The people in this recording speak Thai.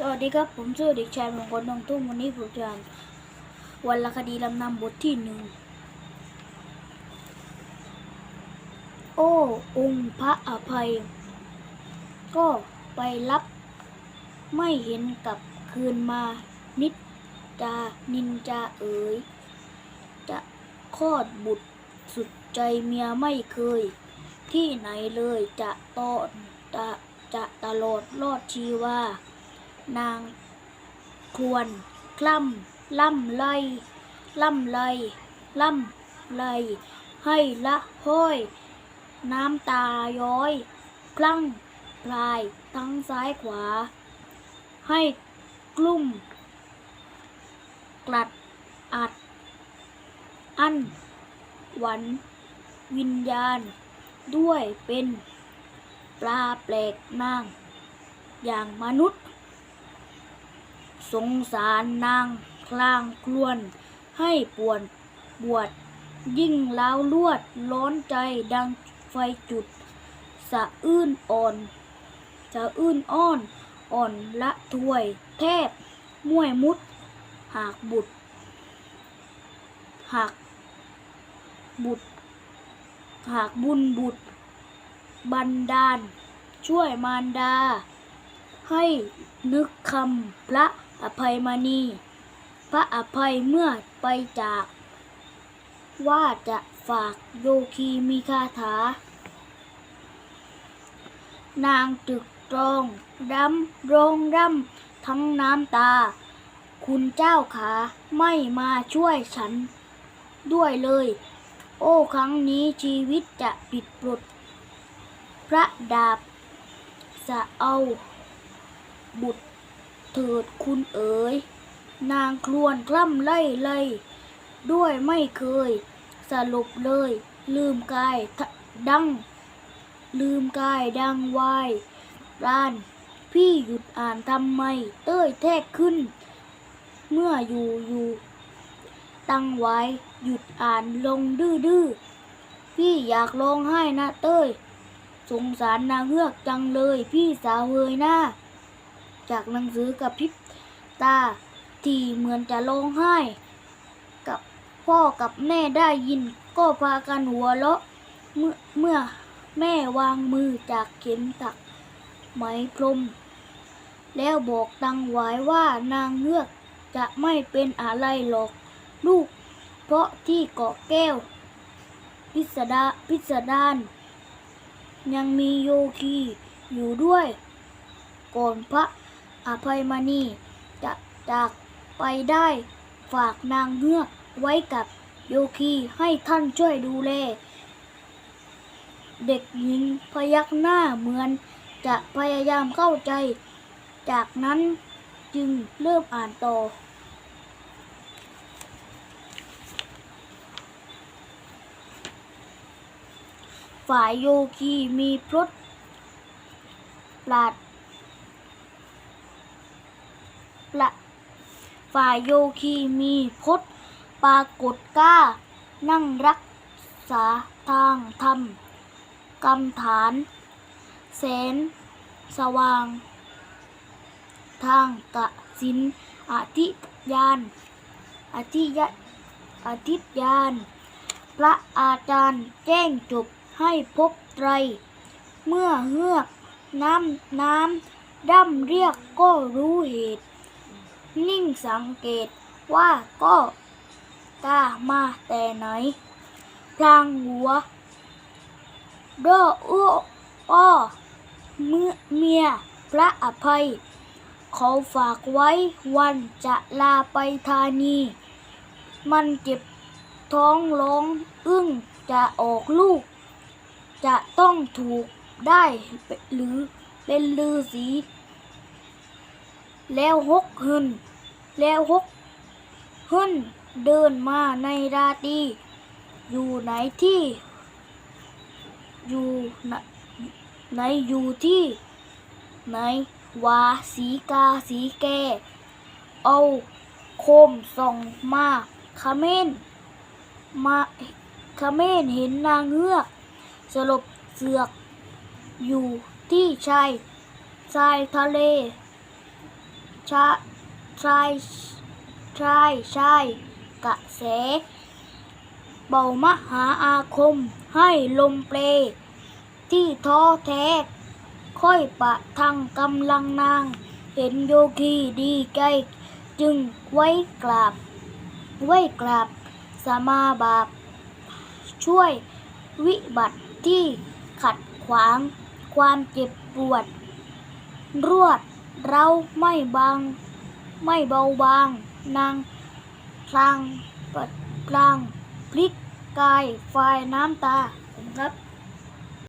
สวัสดีครับผมชื่อเด็กชายมงคลทองทุ่มวันนี้ผมจะอ่านวรรณคดีลำนำบทที่หนึ่งโอ้องค์พระอภัย ก็ไปรับ ไม่เห็นกลับคืนมา นิดจานินจาเอ๋ย จะคลอดบุตรสุดใจเมียไม่เคย ที่ไหนเลยจะตอนจะจะตลอดรอดชีว่า นาง ควรคล่ำล่ำไล่ล่ำไล่ล่ำไล่ให้ละห้อย น้ำตาย้อยคลั่งพลายทั้งซ้ายขวา ให้กลุ่ม กลัด อัด อันหวัน วิญญาณ ด้วยเป็น ปลาแปลกนาง อย่างมนุษย์ สงสารนางคลางครวน ให้ปวนบวด ยิ่งล้าวลวดร้อนใจดังไฟจุด สะอื้นอ่อน สะอื้นอ้อน อ่อนละถวย แทบม่วยมุด หากบุตรหากบุตร หากบุญบุตร บันดาล ช่วยมารดา ให้นึกคำพระ อภัยมณี พระอภัยเมื่อไปจาก ว่าจะฝากโยคีมีคาถา นางตึกตรองรำร้องรำทั้งน้ำตา คุณเจ้าขาไม่มาช่วยฉัน ด้วยเลย โอ้ครั้งนี้ชีวิตจะผิดปลด พระดาบจะเอา บุตร เถิดคุณเอ๋ย นางครวนคล่ำไล่ไล่ด้วยไม่เคยสรุปเลย ลืมกายดัง ลืมกายดังวายร้าน พี่หยุดอ่านทำไม เต้ยแทกขึ้น เมื่ออยู่อยู่ ตั้งไว้ หยุดอ่านลงดื้อดื้อพี่อยากร้องไห้นะเต้ย สงสารนางเงือกจังเลย พี่สาวเฮยหน้า จากหนังสือกับพิบตา ที่เหมือนจะร้องไห้ กับพ่อกับแม่ได้ยิน ก็พากันหัวเราะเมื่อเมื่อแม่วางมือจากเข็มตักไหมพรม แล้วบอกตังไว้ว่านางเงือกจะไม่เป็นอะไรหรอกลูก เพราะที่เกาะแก้ว พิสดาพิสดารยังมีโยคีอยู่ด้วย ก่อนพระ อภัยมณีจะจากไปได้ ฝากนางเงือกไว้กับโยคีให้ท่านช่วยดูแล เด็กหญิงพยักหน้าเหมือนจะพยายามเข้าใจ จากนั้นจึงเริ่มอ่านต่อ ฝ่ายโยคีมีพรตปราดปรา ฝ่ายโยคีมีพจน์ปรากฏกล้า นั่งรักษาทางธรรมกรรมฐาน แสน สว่าง ทางกะสินอธิยานอธิยะอธิยาน พระอาจารย์แจ้งจบให้พบไตร เมื่อเฮือกน้ำน้ำ ร่ำเรียกก็รู้เหตุ นิ่งสังเกตว่าก็กล้ามาแต่ไหน พลางหัวด้ออ้ออ้อเมื่อเมียพระอภัย เขาฝากไว้วันจะลาไปธานี มันเจ็บท้องร้องอึ้งจะออกลูก จะต้องถูกได้หรือเป็นลือสี แล้วฮกหึน แล้วฮกหึนเดินมาในราตรีอยู่ไหนที่ อยู่ไหนไหนอยู่ที่ ไหนวาสีกาสีแก เอาโคมส่องมาขเมนมาขเมนเห็นนางเงือกสลบเสือกอยู่ที่ชายชายทะเลชา ชายชายชายกระแสเบามหาอาคมให้ลมเปลที่ท้อแท้ ค่อยปะทังกำลังนาง เห็นโยคีดีใจ จึงไว้กราบ ไว้กราบสมาบาป ช่วยวิบัติที่ขัดขวางความเจ็บปวด รวดเราไม่บาง ไม่เบาบาง นางพลางปัดพลางพลิกกายฝ่ายน้ำตาผมครับ